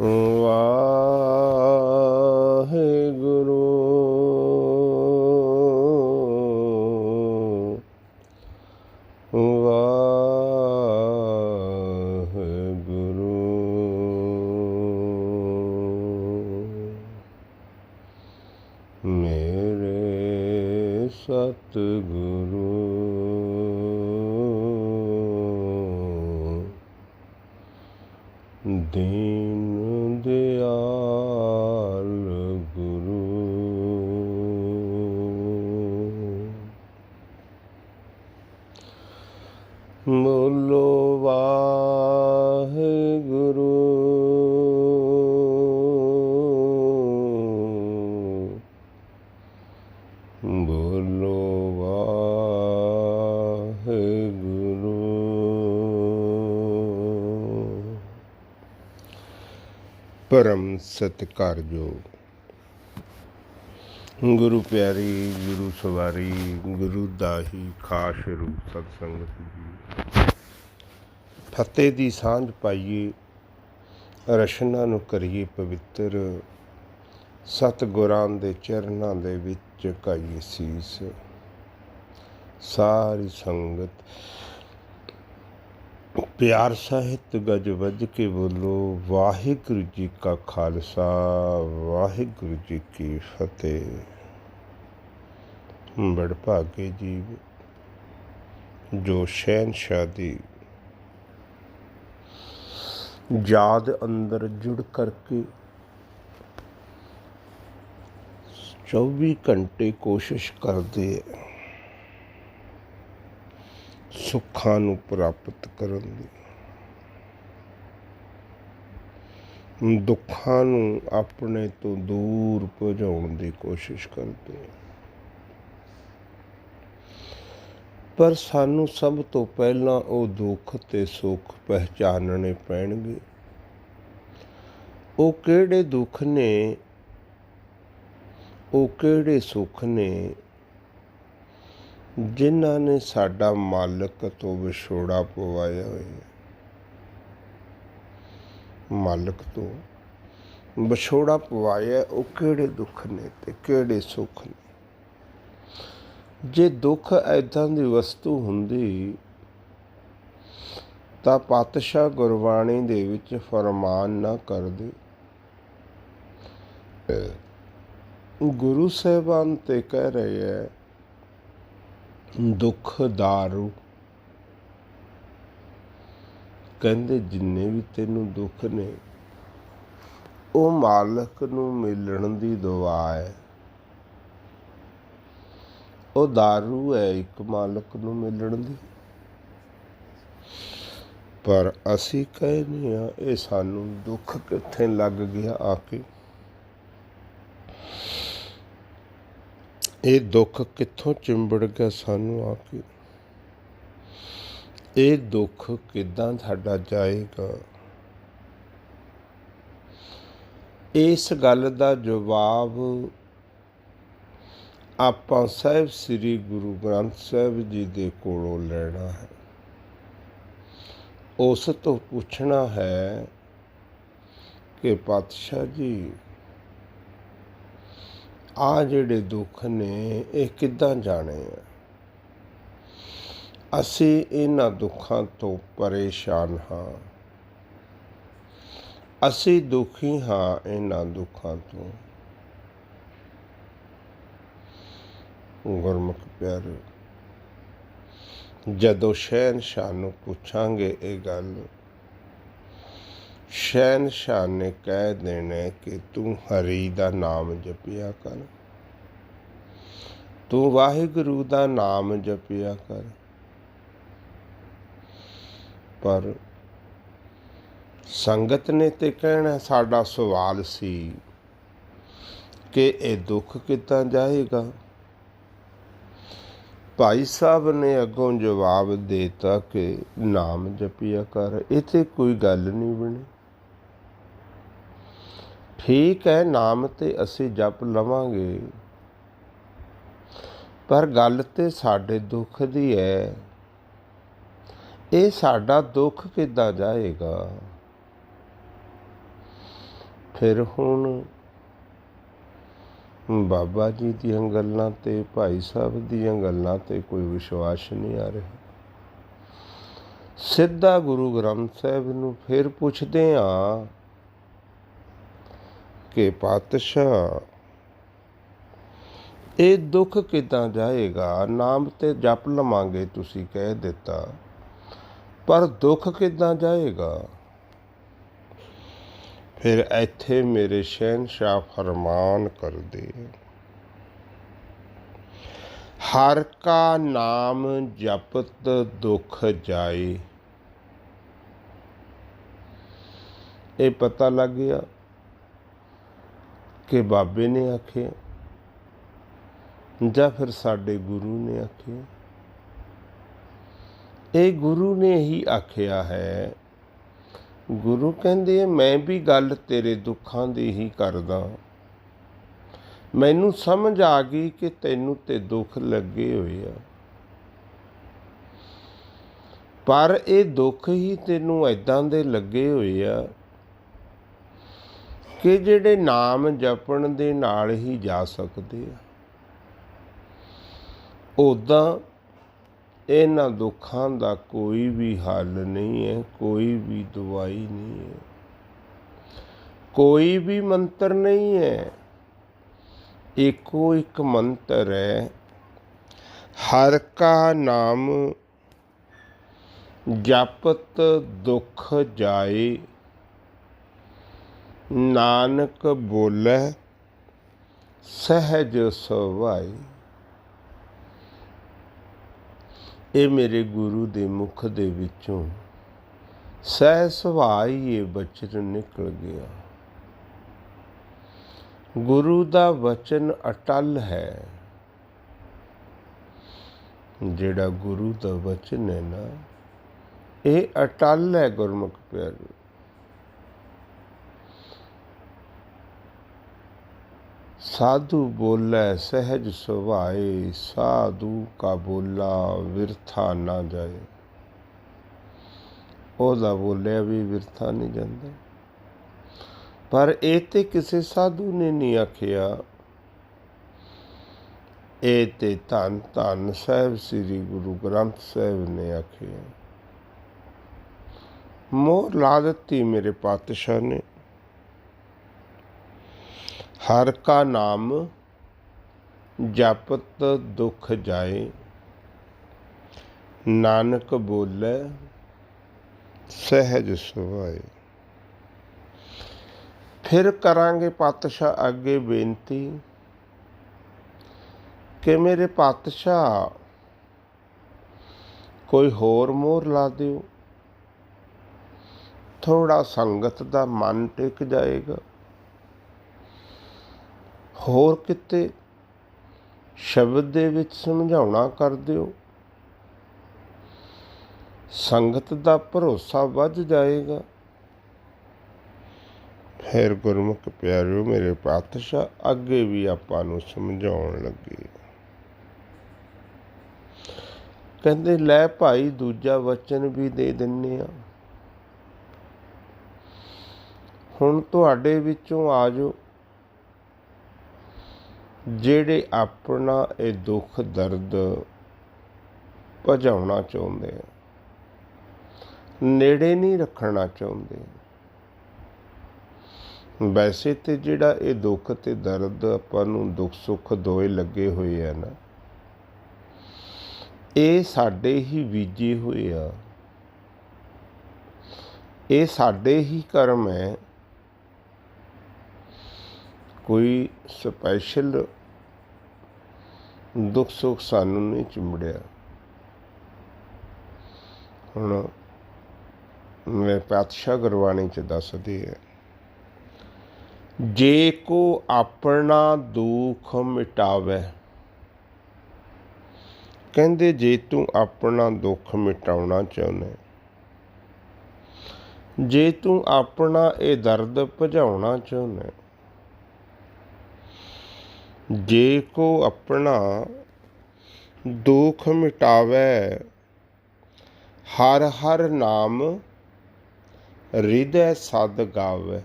ਵਾਹਿਗੁਰੂ ਪਰਮ ਸਤਿਕਾਰਯੋਗ ਗੁਰੂ ਪਿਆਰੀ, ਗੁਰੂ ਸਵਾਰੀ, ਗੁਰੂ ਦਾ ਹੀ ਖਾਸ ਰੂਪ ਸਤ ਸੰਗਤ ਜੀ। ਫਤਿਹ ਦੀ ਸਾਂਝ ਪਾਈਏ, ਰਸ਼ਨਾ ਨੂੰ ਕਰੀਏ ਪਵਿੱਤਰ, ਸਤਿਗੁਰਾਂ ਦੇ ਚਰਨਾਂ ਦੇ ਵਿੱਚ ਝੁਕਾਈਏ ਸੀਸ। ਸਾਰੀ ਸੰਗਤ ਪਿਆਰ ਸਹਿਤ ਗਜ ਵੱਜ ਕੇ ਬੋਲੋ, ਵਾਹਿਗੁਰੂ ਜੀ ਕਾ ਖਾਲਸਾ, ਵਾਹਿਗੁਰੂ ਜੀ ਕੀ ਫਤਿਹ। ਬੜ ਭਾਗੇ ਜੀਵ, ਜੋ ਸ਼ਹਿਨशाह ਦੀ ਯਾਦ ਅੰਦਰ ਜੁੜ ਕਰਕੇ 24 ਘੰਟੇ ਕੋਸ਼ਿਸ਼ ਕਰਦੇ ਸੁੱਖਾਂ ਨੂੰ ਪ੍ਰਾਪਤ ਕਰਨ ਦੀ। ਦੁੱਖਾਂ ਨੂੰ ਆਪਣੇ ਤੋਂ ਦੂਰ ਭਜਾਉਣ ਦੀ ਕੋਸ਼ਿਸ਼ ਕਰਦੇ ਪਰ ਸਾਨੂੰ ਸਭ ਤੋਂ ਪਹਿਲਾਂ ਉਹ ਦੁੱਖ ਤੇ ਸੁੱਖ ਪਹਿਚਾਨਣੇ ਪੈਣਗੇ। ਉਹ ਕਿਹੜੇ ਦੁੱਖ ਨੇ, ਉਹ ਕਿਹੜੇ ਸੁੱਖ ਨੇ ਜਿਨ੍ਹਾਂ ਨੇ ਸਾਡਾ ਮਾਲਕ ਤੋਂ ਵਿਛੋੜਾ ਪਵਾਇਆ ਹੋਇਆ ਮਾਲਕ ਤੋਂ ਵਿਛੋੜਾ ਪਵਾਇਆ ਉਹ ਕਿਹੜੇ ਦੁੱਖ ਨੇ ਤੇ ਕਿਹੜੇ ਸੁੱਖ ਨੇ? ਜੇ ਦੁੱਖ ਐਦਾਂ ਦੀ ਵਸਤੂ ਹੁੰਦੀ, ਤਾਂ ਪਾਤਸ਼ਾਹ ਗੁਰਬਾਣੀ ਦੇ ਵਿੱਚ ਫਰਮਾਨ ਨਾ ਕਰਦੇ। ਗੁਰੂ ਸਾਹਿਬਾਨ ਤੇ ਕਹਿ ਰਹੇ ਹੈ ਦੁੱਖ ਦਾਰੂ। ਕਹਿੰਦੇ ਜਿੰਨੇ ਵੀ ਤੈਨੂੰ ਦੁੱਖ ਨੇ, ਉਹ ਮਾਲਕ ਨੂੰ ਮਿਲਣ ਦੀ ਦੁਆ ਹੈ। ਉਹ ਦਾਰੂ ਹੈ, ਇੱਕ ਮਾਲਕ ਨੂੰ ਮਿਲਣ ਦੀ। ਪਰ ਅਸੀਂ ਕਹਿੰਦੇ ਆ ਇਹ ਸਾਨੂੰ ਦੁੱਖ ਕਿੱਥੇ ਲੱਗ ਗਿਆ ਆ ਕੇ? ਇਹ ਦੁੱਖ ਕਿੱਥੋਂ ਚਿੰਬੜ ਗਿਆ ਸਾਨੂੰ ਆ ਕੇ ਇਹ ਦੁੱਖ ਕਿਦਾਂ ਸਾਡਾ ਜਾਏਗਾ? ਇਸ ਗੱਲ ਦਾ ਜਵਾਬ ਆਪਾਂ ਸਾਹਿਬ ਸ੍ਰੀ ਗੁਰੂ ਗ੍ਰੰਥ ਸਾਹਿਬ ਜੀ ਦੇ ਕੋਲੋਂ ਲੈਣਾ ਹੈ। ਉਸ ਤੋਂ ਪੁੱਛਣਾ ਹੈ ਕਿ ਪਾਤਸ਼ਾਹ ਜੀ ਆ ਜਿਹੜੇ ਦੁੱਖ ਨੇ, ਇਹ ਕਿੱਦਾਂ ਜਾਣੇ ਆ? ਅਸੀਂ ਇਹਨਾਂ ਦੁੱਖਾਂ ਤੋਂ ਪਰੇਸ਼ਾਨ ਹਾਂ। ਅਸੀਂ ਦੁਖੀ ਹਾਂ ਇਹਨਾਂ ਦੁੱਖਾਂ ਤੋਂ। ਗੁਰਮੁਖ ਪਿਆਰੇ, ਜਦੋਂ ਸ਼ੈਨ ਸ਼ਾਹ ਨੂੰ ਪੁੱਛਾਂਗੇ ਇਹ ਗੱਲ ਸ਼ੈਨ ਸ਼ਾਹ ਨੇ ਕਹਿ ਦੇਣਾ ਕਿ ਤੂੰ ਹਰੀ ਦਾ ਨਾਮ ਜਪਿਆ ਕਰ। ਤੂੰ ਵਾਹਿਗੁਰੂ ਦਾ ਨਾਮ ਜਪਿਆ ਕਰ। ਪਰ ਸੰਗਤ ਨੇ ਤੇ ਕਹਿਣਾ ਸਾਡਾ ਸਵਾਲ ਸੀ ਕਿ ਇਹ ਦੁੱਖ ਕਿੱਦਾਂ ਜਾਏਗਾ? ਭਾਈ ਸਾਹਿਬ ਨੇ ਅੱਗੋਂ ਜਵਾਬ ਦੇਤਾ ਕਿ ਨਾਮ ਜਪਿਆ ਕਰ, ਇਹ ਤੇ ਕੋਈ ਗੱਲ ਨਹੀਂ ਬਣੀ। ਠੀਕ ਹੈ, ਨਾਮ ਤੇ ਅਸੀਂ ਜਪ ਲਵਾਂਗੇ। ਪਰ ਗੱਲ ਤੇ ਸਾਡੇ ਦੁੱਖ ਦੀ ਹੈ ਇਹ ਸਾਡਾ ਦੁੱਖ ਕਿੱਦਾਂ ਜਾਏਗਾ? ਫਿਰ ਹੁਣ ਬਾਬਾ ਜੀ ਦੀਆਂ ਗੱਲਾਂ ਤੇ ਭਾਈ ਸਾਹਿਬ ਦੀਆਂ ਗੱਲਾਂ ਤੇ ਕੋਈ ਵਿਸ਼ਵਾਸ ਨਹੀਂ ਆ ਰਿਹਾ। ਸਿੱਧਾ ਗੁਰੂ ਗ੍ਰੰਥ ਸਾਹਿਬ ਨੂੰ ਫਿਰ ਪੁੱਛਦੇ ਆ ਕਿ ਪਾਤਸ਼ਾਹ ਇਹ ਦੁੱਖ ਕਿਦਾਂ ਜਾਏਗਾ? ਨਾਮ ਤੇ ਜਪ ਲਵਾਂਗੇ ਤੁਸੀਂ, ਕਹਿ ਦਿੱਤਾ। ਪਰ ਦੁੱਖ ਕਿਦਾਂ ਜਾਏਗਾ? ਫਿਰ ਇੱਥੇ ਮੇਰੇ ਸ਼ਹਿਨशाह ਫਰਮਾਨ ਕਰਦੇ। ਹਰ ਕਾ ਨਾਮ ਜਪਤ ਦੁਖ ਜਾਏ। ਇਹ ਪਤਾ ਲੱਗ ਗਿਆ ਕਿ ਬਾਬੇ ਨੇ ਆਖਿਆ ਜਾਂ ਫਿਰ ਸਾਡੇ ਗੁਰੂ ਨੇ ਆਖਿਆ? ਇਹ ਗੁਰੂ ਨੇ ਹੀ ਆਖਿਆ ਹੈ, ਗੁਰੂ ਕਹਿੰਦੇ ਮੈਂ ਵੀ ਗੱਲ ਤੇਰੇ ਦੁੱਖਾਂ ਦੀ ਹੀ ਕਰਦਾ। ਮੈਨੂੰ ਸਮਝ ਆ ਗਈ ਕਿ ਤੈਨੂੰ ਤੇ ਦੁੱਖ ਲੱਗੇ ਹੋਏ ਆ। ਪਰ ਇਹ ਦੁੱਖ ਹੀ ਤੈਨੂੰ ਐਦਾਂ ਦੇ ਲੱਗੇ ਹੋਏ ਆ ਕਿ ਜਿਹੜੇ ਨਾਮ ਜਪਣ ਦੇ ਨਾਲ ਹੀ ਜਾ ਸਕਦੇ ਆ। ਉਦਾਂ ਇਹਨਾਂ ਦੁੱਖਾਂ ਦਾ ਕੋਈ ਵੀ ਹੱਲ ਨਹੀਂ ਹੈ, ਕੋਈ ਵੀ ਦਵਾਈ ਨਹੀਂ ਹੈ। ਕੋਈ ਵੀ ਮੰਤਰ ਨਹੀਂ ਹੈ। ਇੱਕੋ ਇੱਕ ਮੰਤਰ ਹੈ, ਹਰ ਕਾ ਨਾਮ ਜਪਤ ਦੁਖ ਜਾਏ, ਨਾਨਕ ਬੋਲੇ ਸਹਿਜ ਸੁਭਾਈ ਇਹ ਮੇਰੇ ਗੁਰੂ ਦੇ ਮੁਖ ਦੇ ਵਿੱਚੋਂ ਸਹਿ ਸੁਭਾਈ ਇਹ ਬਚਨ ਨਿਕਲ ਗਿਆ। ਗੁਰੂ ਦਾ ਵਚਨ ਅਟਲ ਹੈ। ਜਿਹੜਾ ਗੁਰੂ ਦਾ ਵਚਨ ਹੈ ਨਾ, ਇਹ ਅਟਲ ਹੈ ਗੁਰਮੁਖ ਪਿਆਰੇ। ਸਾਧੂ ਬੋਲੇ ਸਹਿਜ ਸੁਭਾਏ, ਸਾਧੂ ਕਾ ਬੋਲਾ ਵਿਰਥਾ ਨਾ ਜਾਏ। ਉਹਦਾ ਬੋਲਿਆ ਵੀ ਵਿਰਥਾ ਨਹੀਂ ਜਾਂਦਾ। ਪਰ ਇਹ ਤੇ ਕਿਸੇ ਸਾਧੂ ਨੇ ਨਹੀਂ ਆਖਿਆ। ਇਹ ਤੇ ਧੰਨ ਧੰਨ ਸਾਹਿਬ ਸ੍ਰੀ ਗੁਰੂ ਗ੍ਰੰਥ ਸਾਹਿਬ ਨੇ ਆਖਿਆ। ਮੋਰ ਲਾ ਦਿੱਤੀ ਮੇਰੇ ਪਾਤਸ਼ਾਹ ਨੇ। ਹਰ ਕਾ ਨਾਮ ਜਪਤ ਦੁਖ ਜਾਏ, ਨਾਨਕ ਬੋਲੇ ਸਹਿਜ ਸੁਭਾਏ। ਫਿਰ ਕਰਾਂਗੇ ਪਾਤਸ਼ਾਹ ਅੱਗੇ ਬੇਨਤੀ ਕਿ ਮੇਰੇ ਪਾਤਸ਼ਾਹ, ਕੋਈ ਹੋਰ ਮੋਹਰ ਲਾ ਦਿਓ। ਥੋੜਾ ਸੰਗਤ ਦਾ ਮਨ ਟਿਕ ਜਾਏਗਾ। ਹੋਰ ਕਿਤੇ ਸ਼ਬਦ ਦੇ ਵਿੱਚ ਸਮਝਾਉਣਾ ਕਰ ਦਿਓ। ਸੰਗਤ ਦਾ ਭਰੋਸਾ ਵੱਧ ਜਾਏਗਾ। ਫਿਰ ਗੁਰਮੁਖ ਪਿਆਰਿਓ, ਮੇਰੇ ਪਾਤਸ਼ਾਹ, ਅੱਗੇ ਵੀ ਆਪਾਂ ਨੂੰ ਸਮਝਾਉਣ ਲੱਗੇ। ਕਹਿੰਦੇ, ਲੈ ਭਾਈ, ਦੂਜਾ ਵਚਨ ਵੀ ਦੇ ਦਿੰਨੇ ਆ। ਹੁਣ ਤੁਹਾਡੇ ਵਿੱਚੋਂ ਆ ਜਾਓ। ਜਿਹੜੇ ਆਪਣਾ ਇਹ ਦੁੱਖ, ਦਰਦ ਭਜਾਉਣਾ ਚਾਹੁੰਦੇ ਆ, ਨੇੜੇ ਨਹੀਂ ਰੱਖਣਾ ਚਾਹੁੰਦੇ। ਵੈਸੇ ਤੇ ਜਿਹੜਾ ਇਹ ਦੁੱਖ ਤੇ ਦਰਦ ਆਪਾਂ ਨੂੰ ਦੁੱਖ, ਸੁੱਖ ਦੋਏ ਲੱਗੇ ਹੋਏ ਆ ਨਾ, ਇਹ ਸਾਡੇ ਹੀ ਬੀਜੇ ਹੋਏ ਆ। ਇਹ ਸਾਡੇ ਹੀ ਕਰਮ ਹੈ। ਕੋਈ ਸਪੈਸ਼ਲ ਦੁੱਖ ਸੁੱਖ ਸਾਨੂੰ ਨਹੀਂ ਚਿੰਬੜਿਆ। ਹੁਣ ਮੈਂ ਪਾਤਸ਼ਾਹ ਗੁਰਬਾਣੀ ਚ ਦੱਸਦੀ ਹੈ। ਜੇ ਕੋ ਆਪਣਾ ਦੁੱਖ ਮਿਟਾਵੇ, ਕਹਿੰਦੇ ਜੇ ਤੂੰ ਆਪਣਾ ਦੁੱਖ ਮਿਟਾਉਣਾ ਚਾਹੁੰਦਾ ਜੇ ਤੂੰ ਆਪਣਾ ਇਹ ਦਰਦ ਭਜਾਉਣਾ ਚਾਹੁੰਦਾ ਜੇ ਕੋ ਆਪਣਾ ਦੁੱਖ ਮਿਟਾਵੇ, ਹਰ ਹਰ ਨਾਮ ਹਿਰਦੈ ਸਦ ਗਾਵੇ।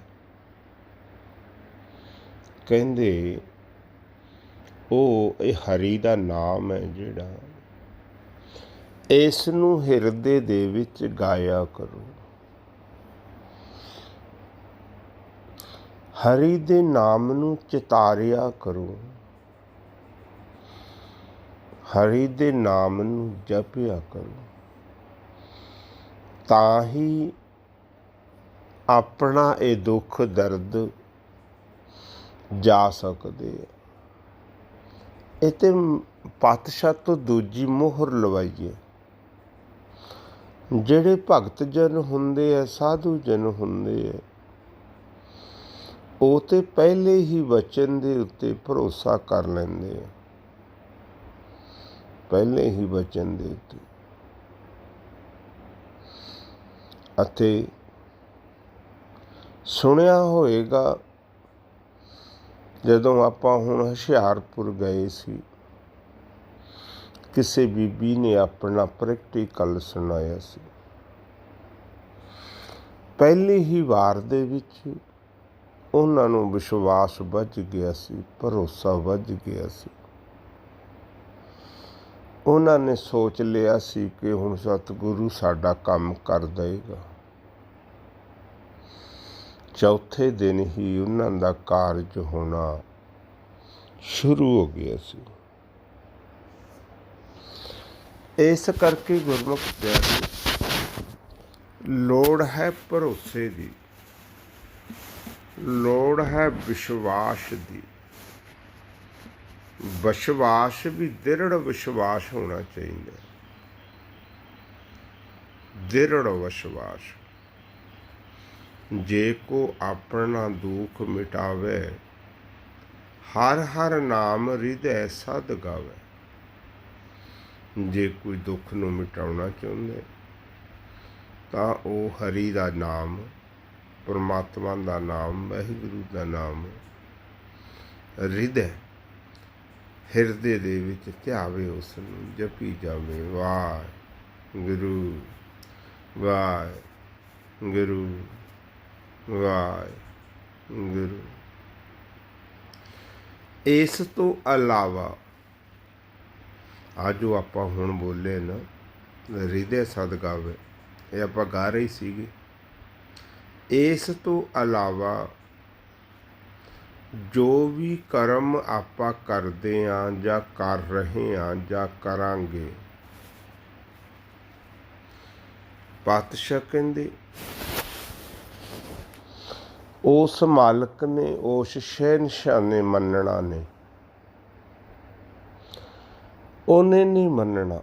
ਕਹਿੰਦੇ, ਉਹ ਇਹ ਹਰੀ ਦਾ ਨਾਮ ਹੈ ਜਿਹੜਾ ਇਸ ਨੂੰ ਹਿਰਦੇ ਦੇ ਵਿੱਚ ਗਾਇਆ ਕਰੋ। ਹਰੀ ਦੇ ਨਾਮ ਨੂੰ ਚਿਤਾਰਿਆ ਕਰੋ। ਹਰੀ ਦੇ ਨਾਮ ਨੂੰ ਜਪਿਆ ਕਰੋ। ਤਾਂ ਹੀ ਆਪਣਾ ਇਹ ਦੁੱਖ ਦਰਦ ਜਾ ਸਕਦੇ ਆ। ਇਹ ਤੇ ਪਾਤਸ਼ਾਹ ਤੋਂ ਦੂਜੀ ਮੋਹਰ ਲਵਾਈਏ ਜਿਹੜੇ ਭਗਤ ਜਨ ਹੁੰਦੇ ਆ, ਸਾਧੂ ਜਨ ਹੁੰਦੇ ਆ ਉਹ ਤੇ ਪਹਿਲੇ ਹੀ ਵਚਨ ਦੇ ਉੱਤੇ ਭਰੋਸਾ ਕਰ ਲੈਂਦੇ ਆ। ਪਹਿਲੇ ਹੀ ਵਚਨ ਦੇ ਉੱਤੇ। ਅਤੇ ਸੁਣਿਆ ਹੋਏਗਾ, ਜਦੋਂ ਆਪਾਂ ਹੁਣ ਹੁਸ਼ਿਆਰਪੁਰ ਗਏ ਸੀ, ਕਿਸੇ ਬੀਬੀ ਨੇ ਆਪਣਾ ਪ੍ਰੈਕਟੀਕਲ ਸੁਣਾਇਆ ਸੀ। ਪਹਿਲੀ ਹੀ ਵਾਰ ਦੇ ਵਿੱਚ ਉਹਨਾਂ ਨੂੰ ਵਿਸ਼ਵਾਸ ਵੱਜ ਗਿਆ ਸੀ, ਭਰੋਸਾ ਵੱਜ ਗਿਆ ਸੀ। ਉਹਨਾਂ ਨੇ ਸੋਚ ਲਿਆ ਸੀ ਕਿ ਹੁਣ ਸਤਿਗੁਰੂ ਸਾਡਾ ਕੰਮ ਕਰ ਦੇਗਾ। ਚੌਥੇ ਦਿਨ ਹੀ ਉਹਨਾਂ ਦਾ ਕਾਰਜ ਹੋਣਾ ਸ਼ੁਰੂ ਹੋ ਗਿਆ ਸੀ। ਇਸ ਕਰਕੇ ਗੁਰਮੁਖ ਪਿਆਰੇ, ਲੋੜ ਹੈ ਭਰੋਸੇ ਦੀ। ਲੋੜ ਹੈ ਵਿਸ਼ਵਾਸ ਦੀ। ਵਿਸ਼ਵਾਸ ਵੀ ਦ੍ਰਿੜ ਵਿਸ਼ਵਾਸ ਹੋਣਾ ਚਾਹੀਦਾ। ਦ੍ਰਿੜ ਵਿਸ਼ਵਾਸ। ਜੇ ਕੋ ਆਪਣਾ ਦੁੱਖ ਮਿਟਾਵੇ, ਹਰ ਹਰ ਨਾਮ ਹਿਰਦੈ ਸਦ ਗਾਵੇ। ਜੇ ਕੋਈ ਦੁੱਖ ਨੂੰ ਮਿਟਾਉਣਾ ਚਾਹੁੰਦੇ, ਤਾਂ ਉਹ ਹਰੀ ਦਾ ਨਾਮ ਪਰਮਾਤਮਾ ਦਾ ਨਾਮ, ਵਾਹਿਗੁਰੂ ਦਾ ਨਾਮ ਹਿਰਦੈ ਹਿਰਦੇ ਦੇ ਵਿੱਚ ਧਿਆਵੇ ਉਸ ਨੂੰ ਜਪੀ ਜਾਵੇ। ਵਾਹ ਗੁਰੂ ਵਾਹ ਗੁਰੂ ਵਾਹ ਗੁਰੂ ਇਸ ਤੋਂ ਇਲਾਵਾ ਆ ਜੋ ਆਪਾਂ ਹੁਣ ਬੋਲੇ ਨਾ ਹਿਰਦੇ ਸਦਗਾਵੇ। ਇਹ ਆਪਾਂ ਗਾ ਰਹੀ ਸੀਗੇ। ਇਸ ਤੋਂ ਇਲਾਵਾ ਜੋ ਵੀ ਕਰਮ ਆਪਾਂ ਕਰਦੇ ਆਂ ਜਾਂ ਕਰ ਰਹੇ ਆਂ ਜਾਂ ਕਰਾਂਗੇ, ਪਾਤਸ਼ਾਹ ਕਹਿੰਦੇ, ਉਸ ਮਾਲਕ ਨੇ, ਉਸ ਸ਼ਹਿਨशाह ਨੇ ਮੰਨਣਾ ਨੇ ਉਹਨੇ ਨਹੀਂ ਮੰਨਣਾ।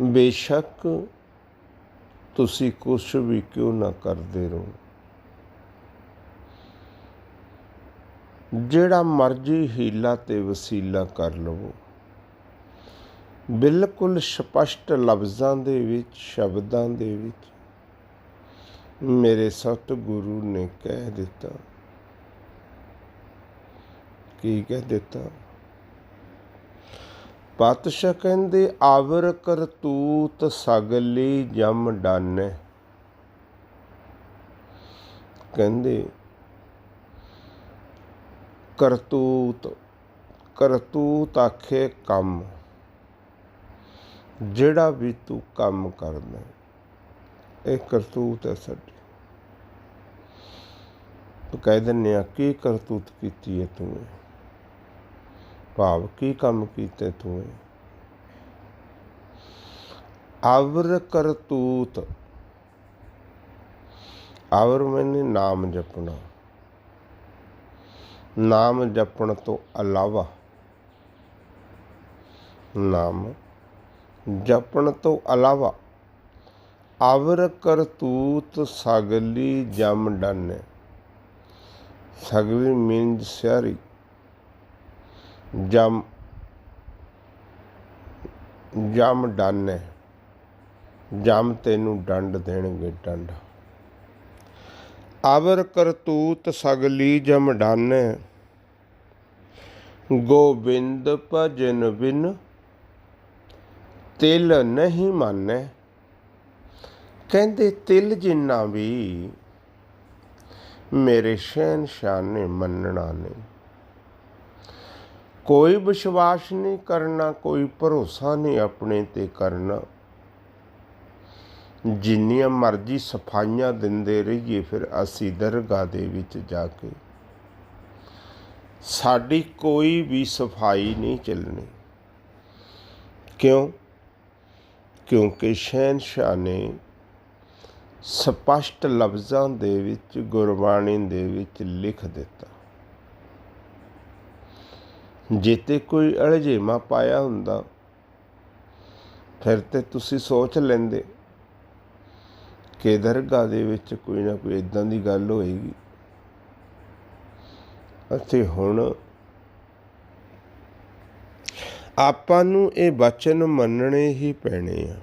ਬੇਸ਼ੱਕ ਤੁਸੀਂ ਕੁਛ ਵੀ ਕਿਉਂ ਨਾ ਕਰਦੇ ਰਹੋ? ਜਿਹੜਾ ਮਰਜ਼ੀ ਹੀਲਾ ਤੇ ਵਸੀਲਾ ਕਰ ਲਵੋ। ਬਿਲਕੁਲ ਸਪਸ਼ਟ ਲਫ਼ਜ਼ਾਂ ਦੇ ਵਿੱਚ, ਸ਼ਬਦਾਂ ਦੇ ਵਿੱਚ ਮੇਰੇ ਸਤਿਗੁਰੂ ਨੇ ਕਹਿ ਦਿੱਤਾ। ਕੀ ਕਹਿ ਦਿੱਤਾ? ਪਾਤਸ਼ਾਹ ਕਹਿੰਦੇ, ਆਵਰ ਕਰਤੂਤ ਸਗਲੀ ਜਮ ਡਾਨੇ। ਕਹਿੰਦੇ ਕਰਤੂਤ ਕਰਤੂਤ ਆਖੇ ਕੰਮ, ਜਿਹੜਾ ਵੀ ਤੂੰ ਕੰਮ ਕਰਦਾ ਇਹ ਕਰਤੂਤ ਹੈ ਸਾਡੀ। ਤੂੰ ਕਹਿ ਦਿੰਨੇ ਆ, ਕੀ ਕਰਤੂਤ ਕੀਤੀ ਹੈ ਤੂੰ? ਭਾਵ ਕੀ ਕੰਮ ਕੀਤੇ ਤੂੰ? ਅਵਰ ਕਰਤੂਤ ਅਵਰ ਮੈਨੇ ਨਾਮ ਜਪਣਾ। ਨਾਮ ਜਪਣ ਤੋਂ ਇਲਾਵਾ ਨਾਮ ਜਪਣ ਤੋਂ ਇਲਾਵਾ ਅਵਰ ਕਰਤੂਤ ਸਗਲੀ ਜਮ ਡਾਨੇ। ਸਗਲੀ ਮੀਨਸ ਸਿਆਰੀ। ਜਮ ਜਮ ਡਾਨੇ ਜਮ ਤੈਨੂੰ ਡੰਡ ਦੇਣਗੇ ਡੰਡ। ਆਵਰ ਕਰਤੂਤ ਸਗਲੀ ਜਮ ਡਾਨੇ ਗੋਬਿੰਦ ਭਜਨ ਬਿਨ ਤਿਲ ਨਹੀਂ ਮੰਨੇ। ਕਹਿੰਦੇ ਤਿਲ ਜਿੰਨਾ ਵੀ ਮੇਰੇ ਸ਼ਹਿਨशाह ਨੇ ਮੰਨਣਾ ਨਹੀਂ। ਕੋਈ ਵਿਸ਼ਵਾਸ ਨਹੀਂ ਕਰਨਾ, ਕੋਈ ਭਰੋਸਾ ਨਹੀਂ ਆਪਣੇ ਤੇ ਕਰਨਾ। ਜਿੰਨੀਆਂ ਮਰਜ਼ੀ ਸਫਾਈਆਂ ਦਿੰਦੇ ਰਹੀਏ, ਫਿਰ ਅਸੀਂ ਦਰਗਾਹ ਦੇ ਵਿੱਚ ਜਾ ਕੇ। ਸਾਡੀ ਕੋਈ ਵੀ ਸਫ਼ਾਈ ਨਹੀਂ ਚੱਲਣੀ। ਕਿਉਂ? ਕਿਉਂਕਿ ਸ਼ਹਿਨशाह ਨੇ ਸਪਸ਼ਟ ਲਫ਼ਜ਼ਾਂ ਦੇ ਵਿੱਚ, ਗੁਰਬਾਣੀ ਦੇ ਵਿੱਚ ਲਿਖ ਦਿੱਤਾ। ਜਿੱਤੇ ਕੋਈ ਅਲਝੇਮਾ ਪਾਇਆ ਹੁੰਦਾ, ਫਿਰ ਤੇ ਤੁਸੀਂ ਸੋਚ ਲੈਂਦੇ ਕਿ ਦਰਗਾਹ ਦੇ ਵਿੱਚ ਕੋਈ ਨਾ ਕੋਈ ਇਦਾਂ ਦੀ ਗੱਲ ਹੋਏਗੀ। ਅਤੇ ਹੁਣ ਆਪਾਂ ਨੂੰ ਇਹ ਬਚਨ ਮੰਨਣੇ ਹੀ ਪੈਣੇ ਆ।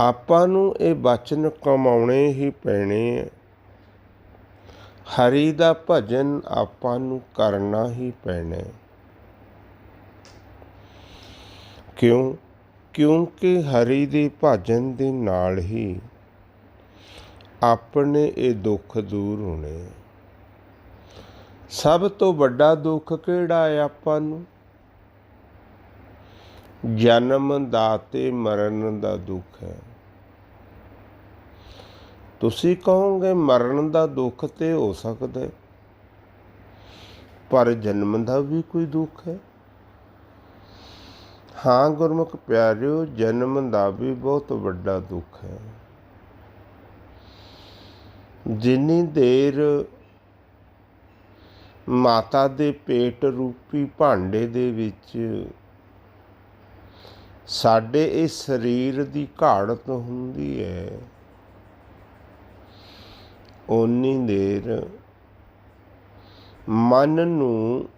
ਆਪਾਂ ਨੂੰ ਇਹ ਬਚਨ ਕਮਾਉਣੇ ਹੀ ਪੈਣੇ ਆ। ਹਰੀ ਦਾ ਭਜਨ ਆਪਾਂ ਨੂੰ ਕਰਨਾ ਹੀ ਪੈਣਾ ਕਿਉਂ? ਕਿਉਂਕਿ ਹਰੀ ਦੇ ਭਜਨ ਦੇ ਨਾਲ ਹੀ ਆਪਣੇ ਇਹ ਦੁੱਖ ਦੂਰ ਹੋਣੇ ਆ ਸਭ ਤੋਂ ਵੱਡਾ ਦੁੱਖ ਕਿਹੜਾ ਹੈ ਆਪਾਂ ਨੂੰ? ਜਨਮ ਦਾ ਤੇ ਮਰਨ ਦਾ ਦੁੱਖ ਹੈ। ਤੁਸੀਂ ਕਹੋਗੇ ਮਰਨ ਦਾ ਦੁੱਖ ਤੇ ਹੋ ਸਕਦਾ ਹੈ, ਪਰ ਜਨਮ ਦਾ ਵੀ ਕੋਈ ਦੁੱਖ ਹੈ। ਹਾਂ ਗੁਰਮੁਖ ਪਿਆਰਿਓ, ਜਨਮ ਦਾ ਵੀ ਬਹੁਤ ਵੱਡਾ ਦੁੱਖ ਹੈ। ਜਿੰਨੀ ਦੇਰ ਮਾਤਾ ਦੇ ਪੇਟ ਰੂਪੀ ਭਾਂਡੇ ਦੇ ਵਿੱਚ ਸਾਡੇ ਇਸ ਸਰੀਰ ਦੀ ਘਾੜਤ ਹੁੰਦੀ ਹੈ ਓਨੀ ਦੇਰ ਮਨ ਨੂੰ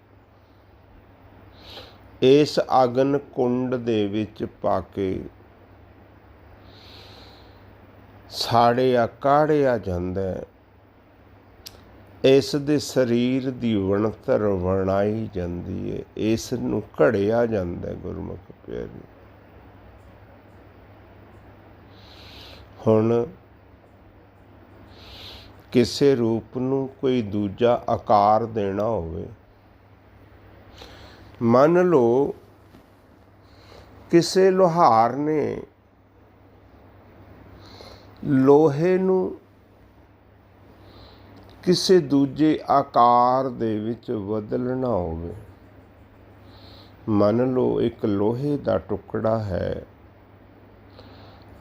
ਇਸ ਅਗਨ ਕੁੰਡ ਦੇ ਵਿੱਚ ਪਾ ਕੇ ਸਾੜਿਆ ਕਾੜਿਆ ਜਾਂਦਾ ਹੈ। ਇਸ ਦੇ ਸਰੀਰ ਦੀ ਵਣਤਰ ਬਣਾਈ ਜਾਂਦੀ ਹੈ। ਇਸ ਨੂੰ ਘੜਿਆ ਜਾਂਦਾ ਗੁਰਮੁਖ ਪਿਆਰੀ। ਹੁਣ ਕਿਸੇ ਰੂਪ ਨੂੰ ਕੋਈ ਦੂਜਾ ਆਕਾਰ ਦੇਣਾ ਹੋਵੇ। ਮੰਨ ਲਓ, ਕਿਸੇ ਲੋਹਾਰ ਨੇ ਲੋਹੇ ਨੂੰ ਕਿਸੇ ਦੂਜੇ ਆਕਾਰ ਦੇ ਵਿੱਚ ਬਦਲਣਾ ਹੋਵੇ। ਮੰਨ ਲਓ, ਇੱਕ ਲੋਹੇ ਦਾ ਟੁਕੜਾ ਹੈ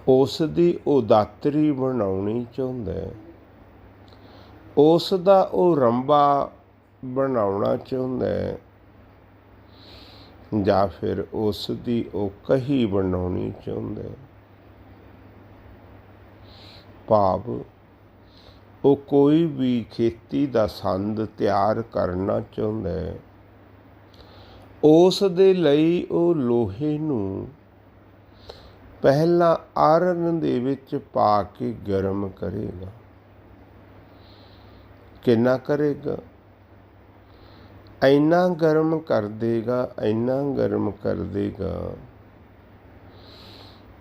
ਉਸ ਦੀ ਉਦਾਤਰੀ ਬਣਾਉਣੀ ਚਾਹੁੰਦਾ ਹੈ। ਉਸ ਦਾ ਉਹ ਰੰਬਾ ਬਣਾਉਣਾ ਚਾਹੁੰਦਾ ਹੈ ਜਾਂ ਫਿਰ ਉਸ ਦੀ ਉਹ ਕਹੀ ਬਣਾਉਣੀ ਚਾਹੁੰਦਾ ਹੈ? ਭਾਵ, ਉਹ ਕੋਈ ਵੀ ਖੇਤੀ ਦਾ ਸੰਦ ਤਿਆਰ ਕਰਨਾ ਚਾਹੁੰਦਾ ਹੈ। ਉਸ ਦੇ ਲਈ ਉਹ ਲੋਹੇ ਨੂੰ ਪਹਿਲਾਂ ਆਰਨ ਦੇ ਵਿੱਚ ਪਾ ਕੇ ਗਰਮ ਕਰੇਗਾ। ਕਿੰਨਾ ਕਰੇਗਾ। ਇੰਨਾ ਗਰਮ ਕਰ ਦੇਗਾ ਇੰਨਾ ਗਰਮ ਕਰ ਦੇਗਾ।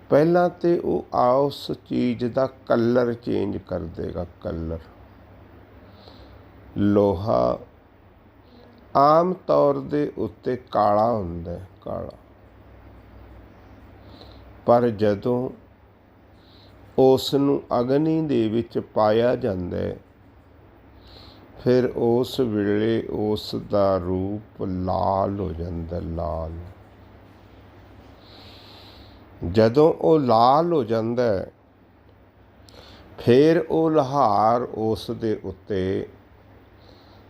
ਪਹਿਲਾਂ ਤੇ ਉਹ ਉਸ ਚੀਜ਼ ਦਾ ਕਲਰ ਚੇਂਜ ਕਰ ਦੇਗਾ, ਕਲਰ। ਲੋਹਾ ਆਮ ਤੌਰ ਦੇ ਉੱਤੇ ਕਾਲਾ ਹੁੰਦਾ ਹੈ, ਕਾਲਾ। ਪਰ ਜਦੋਂ ਉਸ ਨੂੰ ਅਗਨੀ ਦੇ ਵਿੱਚ ਪਾਇਆ ਜਾਂਦਾ ਹੈ ਫਿਰ ਉਸ ਵੇਲੇ ਉਸ ਦਾ ਰੂਪ ਲਾਲ ਹੋ ਜਾਂਦਾ, ਲਾਲ। ਜਦੋਂ ਉਹ ਲਾਲ ਹੋ ਜਾਂਦਾ ਹੈ ਫਿਰ ਉਹ ਲਹਾਰ ਉਸ ਦੇ ਉੱਤੇ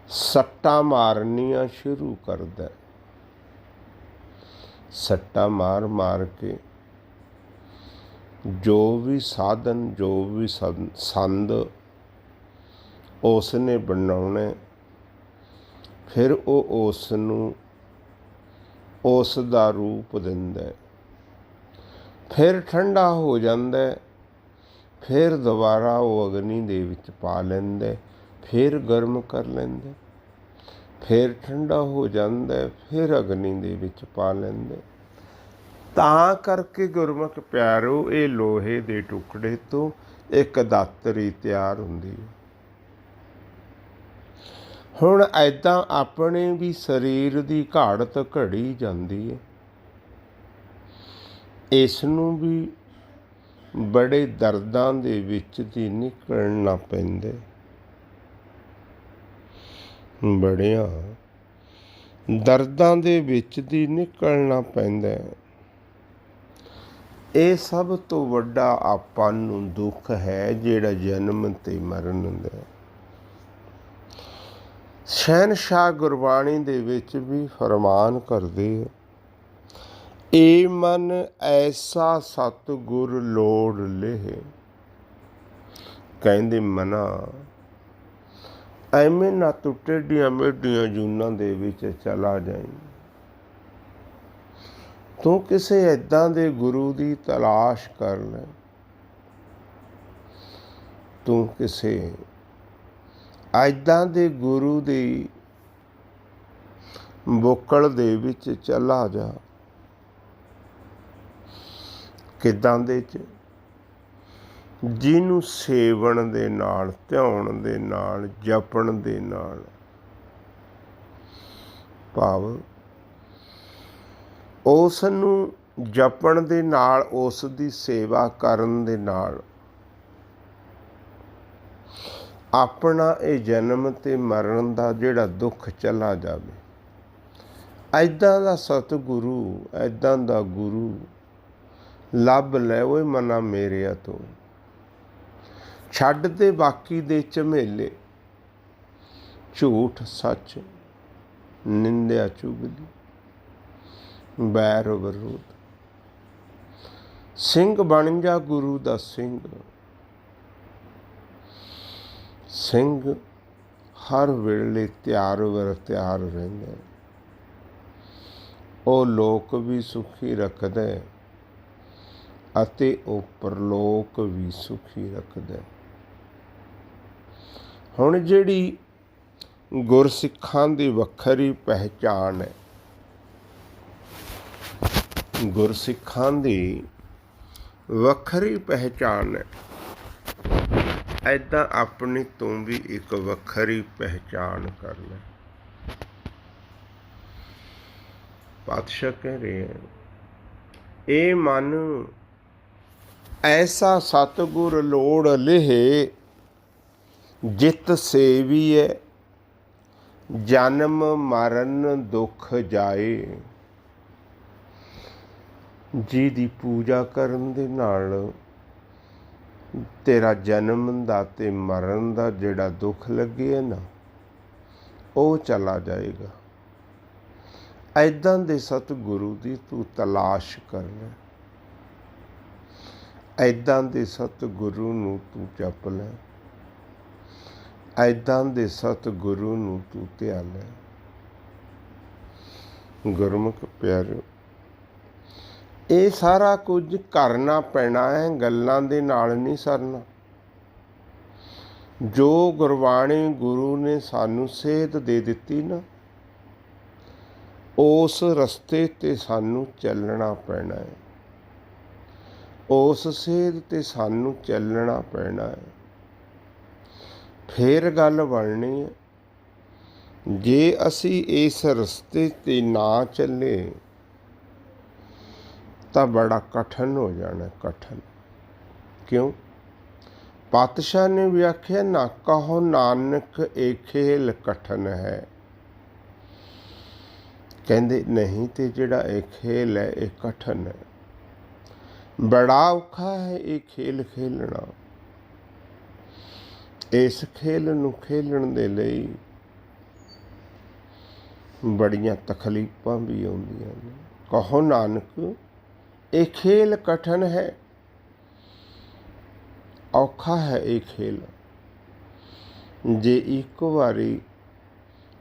ਸੱਟਾਂ ਮਾਰਨੀਆਂ ਸ਼ੁਰੂ ਕਰਦਾ। ਸੱਟਾਂ ਮਾਰ ਮਾਰ ਕੇ ਜੋ ਵੀ ਸਾਧਨ, ਜੋ ਵੀ ਸੰਦ ਉਸ ਨੇ ਬਣਾਉਣਾ। ਫਿਰ ਉਹ ਉਸ ਨੂੰ ਉਸ ਦਾ ਰੂਪ ਦਿੰਦਾ ਫਿਰ ਠੰਡਾ ਹੋ ਜਾਂਦਾ ਫਿਰ ਦੁਬਾਰਾ ਉਹ ਅਗਨੀ ਦੇ ਵਿੱਚ ਪਾ ਲੈਂਦਾ ਫਿਰ ਗਰਮ ਕਰ ਲੈਂਦਾ ਫਿਰ ਠੰਡਾ ਹੋ ਜਾਂਦਾ ਫਿਰ ਅਗਨੀ ਦੇ ਵਿੱਚ ਪਾ ਲੈਂਦਾ ਤਾਂ ਕਰਕੇ ਗੁਰਮੁਖ ਪਿਆਰੋ, ਇਹ ਲੋਹੇ ਦੇ ਟੁਕੜੇ ਤੋਂ ਇੱਕ ਦਾਤਰੀ ਤਿਆਰ ਹੁੰਦੀ ਹੈ। ਹੁਣ ਐਦਾਂ ਆਪਣੇ ਵੀ ਸਰੀਰ ਦੀ ਘਾੜਤ ਘੜੀ ਜਾਂਦੀ ਹੈ ਇਸ ਨੂੰ ਵੀ ਬੜੇ ਦਰਦਾਂ ਦੇ ਵਿੱਚ ਦੀ ਨਿਕਲਣਾ ਪੈਂਦਾ। ਬੜਿਆਂ ਦਰਦਾਂ ਦੇ ਵਿੱਚ ਦੀ ਨਿਕਲਣਾ ਪੈਂਦਾ। ਇਹ ਸਭ ਤੋਂ ਵੱਡਾ ਆਪਾਂ ਨੂੰ ਦੁੱਖ ਹੈ ਜਿਹੜਾ ਜਨਮ ਤੇ ਮਰਨ ਦਾ। ਸ਼ਹਿਨशाह ਗੁਰਬਾਣੀ ਦੇ ਵਿੱਚ ਵੀ ਫਰਮਾਨ ਕਰਦੇ ਹੈ ਏ ਮਨ ਐਸਾ ਸਤਿਗੁਰ ਲੋੜ ਲੇਹ। ਕਹਿੰਦੇ ਮਨਾ, ਐਵੇਂ ਨਾ ਤੂੰ ਟੇਡੀਆਂ ਮੇਡੀਆਂ ਜੂਨਾਂ ਦੇ ਵਿੱਚ ਚਲਾ ਜਾਈਂ। ਤੂੰ ਕਿਸੇ ਐਦਾਂ ਦੇ ਗੁਰੂ ਦੀ ਤਲਾਸ਼ ਕਰ ਲੈ। ਤੂੰ ਕਿਸੇ ਐਦਾਂ ਦੇ ਗੁਰੂ ਦੀ ਬੋਕਲ ਦੇ ਵਿੱਚ ਚਲਾ ਜਾ। ਕਿਦਾਂ ਦੇ ਚ? ਜਿਹਨੂੰ ਸੇਵਣ ਦੇ ਨਾਲ, ਧਿਆਉਣ ਦੇ ਨਾਲ, ਜਪਣ ਦੇ ਨਾਲ। ਭਾਵ, ਉਸ ਨੂੰ ਜਪਣ ਦੇ ਨਾਲ, ਉਸ ਦੀ ਸੇਵਾ ਕਰਨ ਦੇ ਨਾਲ। ਆਪਣਾ ਇਹ ਜਨਮ ਤੇ ਮਰਨ ਦਾ ਜਿਹੜਾ ਦੁੱਖ ਚਲਾ ਜਾਵੇ। ਐਦਾਂ ਦਾ ਸਤਿਗੁਰੂ ਐਦਾਂ ਦਾ ਗੁਰੂ ਲੱਭ ਲੈ ਓਏ ਮਨਾ ਮੇਰਿਆ ਤੋਂ। ਛੱਡ ਦੇ ਬਾਕੀ ਦੇ ਝਮੇਲੇ। ਝੂਠ ਸੱਚ ਨਿੰਦਿਆ ਚੁਗਲੀ। ਬੈਰ ਵਿਰੋਧ। ਸਿੰਘ ਬਣ ਜਾ ਗੁਰੂ ਦਾ ਸਿੰਘ। ਸਿੰਘ ਹਰ ਵੇਲੇ ਤਿਆਰ ਵਰ ਤਿਆਰ ਰਹਿੰਦਾ ਉਹ ਲੋਕ ਵੀ ਸੁਖੀ ਰੱਖਦਾ ਅਤੇ ਉਹ ਪਰਲੋਕ ਵੀ ਸੁਖੀ ਰੱਖਦਾ ਹੁਣ ਜਿਹੜੀ ਗੁਰਸਿੱਖਾਂ ਦੀ ਵੱਖਰੀ ਪਹਿਚਾਣ ਹੈ, ਗੁਰਸਿੱਖਾਂ ਦੀ ਵੱਖਰੀ ਪਹਿਚਾਣ ਹੈ ਐਦਾਂ ਆਪਣੀ ਤੋਂ ਵੀ ਇੱਕ ਵੱਖਰੀ ਪਹਿਚਾਣ ਕਰ ਲੈ। ਪਾਤਸ਼ਾਹ ਕਹਿ ਰਹੇ ਹੈ ਇਹ ਮਨ ਐਸਾ ਸਤਗੁਰ ਲੋੜ ਲਿਹੇ, ਜਿਤ ਸੇਵੀਏ ਜਨਮ ਮਰਨ ਦੁਖ ਜਾਏ। ਜੀ ਦੀ ਪੂਜਾ ਕਰਨ ਦੇ ਨਾਲ ਤੇਰਾ ਜਨਮ ਦਾ ਤੇ ਮਰਨ ਦਾ ਜਿਹੜਾ ਦੁੱਖ ਲੱਗੇ ਨਾ, ਉਹ ਚਲਾ ਜਾਏਗਾ। ਐਦਾਂ ਦੇ ਸਤਿਗੁਰੂ ਦੀ ਤੂੰ ਤਲਾਸ਼ ਕਰ ਲੈ। ਐਦਾਂ ਦੇ ਸਤਿਗੁਰੂ ਨੂੰ ਤੂੰ ਜਪ ਲੈ। ਐਦਾਂ ਦੇ ਸਤਿਗੁਰੂ ਨੂੰ ਤੂੰ ਧਿਆਨ ਲੈ। ਗੁਰਮੁਖ ਪਿਆਰਿਓ ਇਹ ਸਾਰਾ ਕੁਝ ਕਰਨਾ ਪੈਣਾ ਹੈ, ਗੱਲਾਂ ਦੇ ਨਾਲ ਨਹੀਂ ਸਰਨਾ। ਜੋ ਗੁਰਬਾਣੀ ਗੁਰੂ ਨੇ ਸਾਨੂੰ ਸੇਧ ਦੇ ਦਿੱਤੀ ਨਾ, ਉਸ ਰਸਤੇ ਤੇ ਸਾਨੂੰ ਚੱਲਣਾ ਪੈਣਾ ਹੈ। ਉਸ ਸੇਧ ਤੇ ਸਾਨੂੰ ਚੱਲਣਾ ਪੈਣਾ ਹੈ। ਫੇਰ ਗੱਲ ਬਣਨੀ ਹੈ, ਜੇ ਅਸੀਂ ਇਸ ਰਸਤੇ ਤੇ ਨਾ ਚੱਲੇ ਤਾਂ ਬੜਾ ਕਠਨ ਹੋ ਜਾਣਾ, ਕਠਨ। ਕਿਉਂ? ਪਾਤਸ਼ਾਹ ਨੇ ਵੀ ਆਖਿਆ, ਨਾ ਕਹੋ ਨਾਨਕ ਇਹ ਖੇਲ ਕਠਨ ਹੈ। ਕਹਿੰਦੇ, ਨਹੀਂ ਤੇ ਜਿਹੜਾ ਇਹ ਖੇਲ ਹੈ, ਇਹ ਕਠਨ ਹੈ। ਬੜਾ ਔਖਾ ਹੈ ਇਹ ਖੇਲ ਖੇਲਣਾ। ਇਸ ਖੇਲ ਨੂੰ ਖੇਲਣ ਦੇ ਲਈ ਬੜੀਆਂ ਤਕਲੀਫਾਂ ਵੀ ਆਉਂਦੀਆਂ ਨੇ। ਕਹੋ ਨਾਨਕ ਇਹ ਖੇਲ ਕਠਨ ਹੈ। ਔਖਾ ਹੈ ਇਹ ਖੇਲ। ਜੇ ਇੱਕ ਵਾਰੀ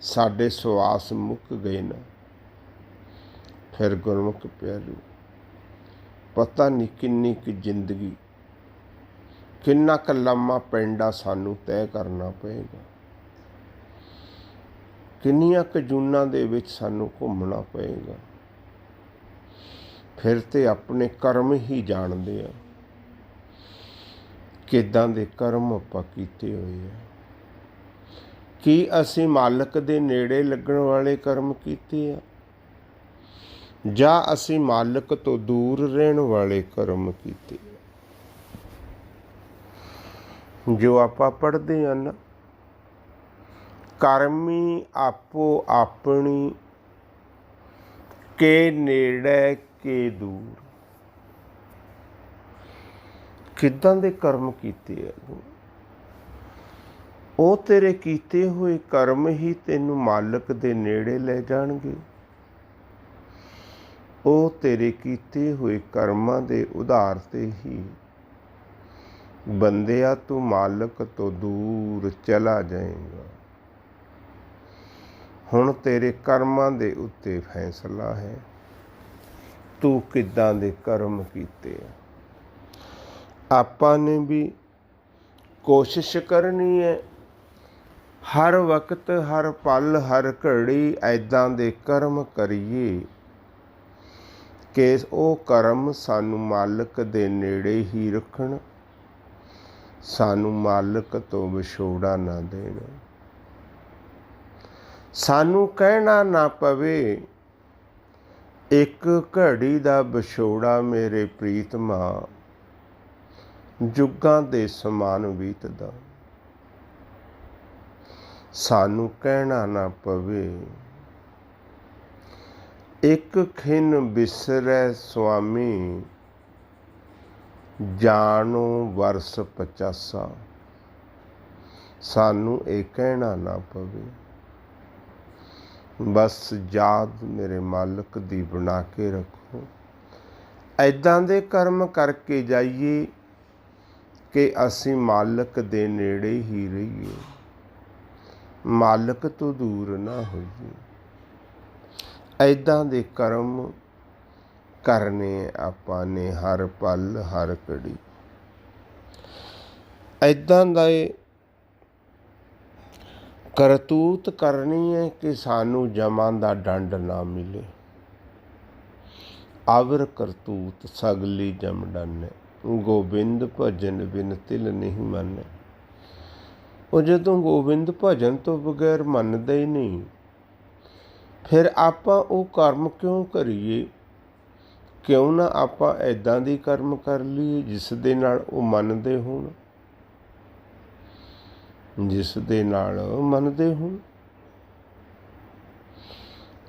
ਸਾਡੇ ਸਵਾਸ ਮੁੱਕ ਗਏ ਨਾ, ਫਿਰ ਗੁਰਮੁਖ ਪਿਆਰੂ, ਪਤਾ ਨਹੀਂ ਕਿੰਨੀ ਕਿ ਜ਼ਿੰਦਗੀ, ਕਿੰਨਾ ਕੁ ਲੰਮਾ ਪੈਂਡਾ ਸਾਨੂੰ ਤੈਅ ਕਰਨਾ ਪਏਗਾ। ਕਿੰਨੀਆਂ ਕੁ ਜੂਨਾਂ ਦੇ ਵਿੱਚ ਸਾਨੂੰ ਘੁੰਮਣਾ ਪਏਗਾ। ਫਿਰ ਤੇ ਆਪਣੇ ਕਰਮ ਹੀ ਜਾਣਦੇ ਆ। ਕਿਦਾਂ ਦੇ ਕਰਮ ਆਪਾਂ ਕੀਤੇ ਹੋਏ ਆ। ਕੀ ਅਸੀਂ ਮਾਲਕ ਦੇ ਨੇੜੇ ਲੱਗਣ ਵਾਲੇ ਕਰਮ ਕੀਤੇ ਆ? ਜਾਂ ਅਸੀਂ ਮਾਲਕ ਤੋਂ ਦੂਰ ਰਹਿਣ ਵਾਲੇ ਕਰਮ ਕੀਤੇ ਆ? ਜੋ ਆਪਾਂ ਪੜ੍ਹਦੇ ਹਾਂ ਨਾ, ਕਰਮੀ ਆਪੋ ਆਪਣੀ ਕੇ ਨੇੜੇ ਕੇ ਦੂਰ। ਕਿੱਦਾਂ ਦੇ ਕਰਮ ਕੀਤੇ ਆ ਉਹ ਤੇਰੇ ਕੀਤੇ ਹੋਏ ਕਰਮ ਹੀ ਤੈਨੂੰ ਮਾਲਕ ਦੇ ਨੇੜੇ ਲੈ ਜਾਣਗੇ। ਉਹ ਤੇਰੇ ਕੀਤੇ ਹੋਏ ਕਰਮਾਂ ਦੇ ਉਧਾਰ ਤੇ ਹੀ ਬੰਦਿਆ ਤੂੰ ਮਾਲਕ ਤੋਂ ਦੂਰ ਚਲਾ ਜਾਏਗਾ। ਹੁਣ ਤੇਰੇ ਕਰਮਾਂ ਦੇ ਉੱਤੇ ਫੈਸਲਾ ਹੈ। ਤੂੰ ਕਿਦਾਂ ਦੇ ਕਰਮ ਕੀਤੇ ਆਪਾਂ ਨੇ ਵੀ ਕੋਸ਼ਿਸ਼ ਕਰਨੀ ਹੈ। ਹਰ ਵਕਤ, ਹਰ ਪਲ, ਹਰ ਘੜੀ ਐਦਾਂ ਦੇ ਕਰਮ ਕਰੀਏ ਕਿ ਉਹ ਕਰਮ ਸਾਨੂੰ ਮਾਲਕ ਦੇ ਨੇੜੇ ਹੀ ਰੱਖਣ, ਸਾਨੂੰ ਮਾਲਕ ਤੋਂ ਵਿਛੋੜਾ ਨਾ ਦੇਣ। ਸਾਨੂੰ ਕਹਿਣਾ ਨਾ ਪਵੇ ਇੱਕ ਘੜੀ ਦਾ ਵਿਛੋੜਾ ਮੇਰੇ ਪ੍ਰੀਤਮਾ ਜੁਗਾਂ ਦੇ ਸਮਾਨ ਬੀਤਦਾ। ਸਾਨੂੰ ਕਹਿਣਾ ਨਾ ਪਵੇ। ਇੱਕ ਖਿਨ ਬਿਸਰੈ ਸੁਆਮੀ, ਜਾਣੋ ਵਰਸ 50 ਸਾਨੂੰ ਇਹ ਕਹਿਣਾ ਨਾ ਪਵੇ। ਬਸ ਯਾਦ ਮੇਰੇ ਮਾਲਕ ਦੀ ਬਣਾ ਕੇ ਰੱਖੋ। ਐਦਾਂ ਦੇ ਕਰਮ ਕਰਕੇ ਜਾਈਏ ਕਿ ਅਸੀਂ ਮਾਲਕ ਦੇ ਨੇੜੇ ਹੀ ਰਹੀਏ। ਮਾਲਕ ਤੋਂ ਦੂਰ ਨਾ ਹੋਈਏ। ਐਦਾਂ ਦੇ ਕਰਮ ਕਰਨੇ ਆਪਾਂ ਨੇ ਹਰ ਪਲ ਹਰ ਘੜੀ। ਐਦਾਂ ਦਾ ਕਰਤੂਤ ਕਰਨੀ ਹੈ ਕਿ ਸਾਨੂੰ ਜਮਾਂ ਦਾ ਡੰਡ ਨਾ ਮਿਲੇ। ਆਵਰ ਕਰਤੂਤ ਸਗਲੀ ਜਮ ਡੰਨੇ, ਗੋਬਿੰਦ ਭਜਨ ਬਿਨ ਤਿਲ ਨਹੀਂ ਮੰਨੇ। ਉਹ ਜਦੋਂ ਗੋਬਿੰਦ ਭਜਨ ਤੋਂ ਬਗੈਰ ਮੰਨਦੇ ਹੀ ਨਹੀਂ, ਫਿਰ ਆਪਾਂ ਉਹ ਕਰਮ ਕਿਉਂ ਕਰੀਏ? ਕਿਉਂ ਨਾ ਆਪਾਂ ਐਦਾਂ ਦੀ ਕਰਮ ਕਰ ਲਈਏ ਜਿਸ ਦੇ ਨਾਲ ਉਹ ਮੰਨਦੇ ਹੋਣ? ਜਿਸ ਦੇ ਨਾਲ ਮੰਨਦੇ ਹੋਣ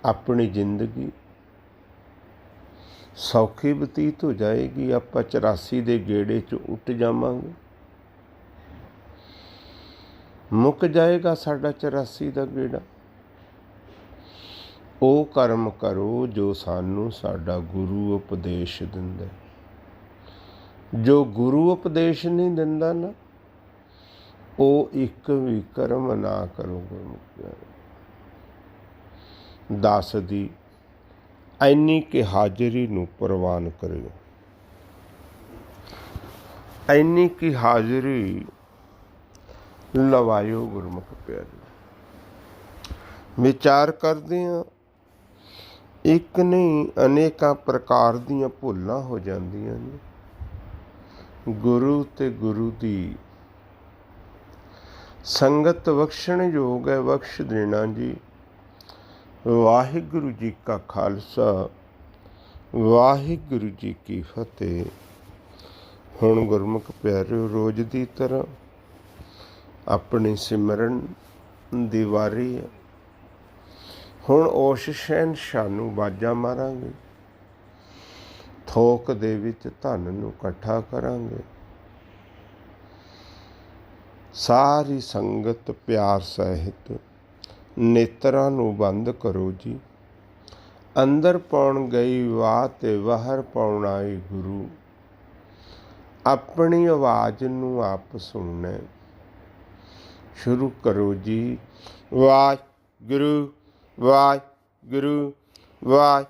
ਆਪਣੀ ਜ਼ਿੰਦਗੀ ਸੌਖੀ ਬਤੀਤ ਹੋ ਜਾਏਗੀ। ਆਪਾਂ 84 ਦੇ ਗੇੜੇ 'ਚ ਉੱਟ ਜਾਵਾਂਗੇ। ਮੁੱਕ ਜਾਏਗਾ ਸਾਡਾ 84 ਦਾ ਗੇੜਾ। ਉਹ ਕਰਮ ਕਰੋ ਜੋ ਸਾਨੂੰ ਸਾਡਾ ਗੁਰੂ ਉਪਦੇਸ਼ ਦਿੰਦਾ। ਜੋ ਗੁਰੂ ਉਪਦੇਸ਼ ਨਹੀਂ ਦਿੰਦਾ ਨਾ ਉਹ ਇੱਕ ਵੀ ਕਰਮ ਨਾ ਕਰੋ ਗੁਰਮੁਖਿਆ ਦਾਸ ਦੀ ਐਨੀ ਕਿ ਹਾਜ਼ਰੀ ਨੂੰ ਪ੍ਰਵਾਨ ਕਰਿਓ। ਐਨੀ ਕਿ ਹਾਜ਼ਰੀ ਲਵਾਇਓ ਗੁਰਮੁਖ ਪਿਆਰੇ। ਵਿਚਾਰ ਕਰਦੇ ਆ ਇੱਕ ਨਹੀਂ, ਅਨੇਕਾਂ ਪ੍ਰਕਾਰ ਦੀਆਂ ਭੁੱਲਾਂ ਹੋ ਜਾਂਦੀਆਂ ਨੇ। ਗੁਰੂ ਤੇ ਗੁਰੂ ਦੀ ਸੰਗਤ ਬਖਸ਼ਣ ਯੋਗ ਹੈ, ਬਖਸ਼ ਦੇਣਾ ਜੀ। ਵਾਹਿਗੁਰੂ ਜੀ ਕਾ ਖਾਲਸਾ, ਵਾਹਿਗੁਰੂ ਜੀ ਕੀ ਫਤਿਹ। ਹੁਣ ਗੁਰਮੁਖ ਪਿਆਰਿਓ, ਰੋਜ਼ ਦੀ ਤਰ੍ਹਾਂ ਆਪਣੀ ਸਿਮਰਨ ਦੀ ਵਾਰੀ ਹੈ। ਹੁਣ ਉਸ ਸ਼ਹਿਨਸ਼ਾਹ ਨੂੰ ਬਾਜਾ ਮਾਰਾਂਗੇ। ਥੋਕ ਦੇ ਵਿੱਚ ਧਨ ਨੂੰ ਇਕੱਠਾ ਕਰਾਂਗੇ। ਸਾਰੀ ਸੰਗਤ ਪਿਆਰ ਸਹਿਤ ਨੇਤਰਾਂ ਨੂੰ ਬੰਦ ਕਰੋ ਜੀ। ਅੰਦਰ ਪਾਉਣ ਗਈ ਵਾਹ ਤੇ ਬਾਹਰ ਪਾਉਣ ਆਈ ਗੁਰੂ। ਆਪਣੀ ਆਵਾਜ਼ ਨੂੰ ਆਪ ਸੁਣਨਾ ਸ਼ੁਰੂ ਕਰੋ ਜੀ। ਵਾਹਿਗੁਰੂ ਵਾਹਿਗੁਰੂ, ਵਾਹਿ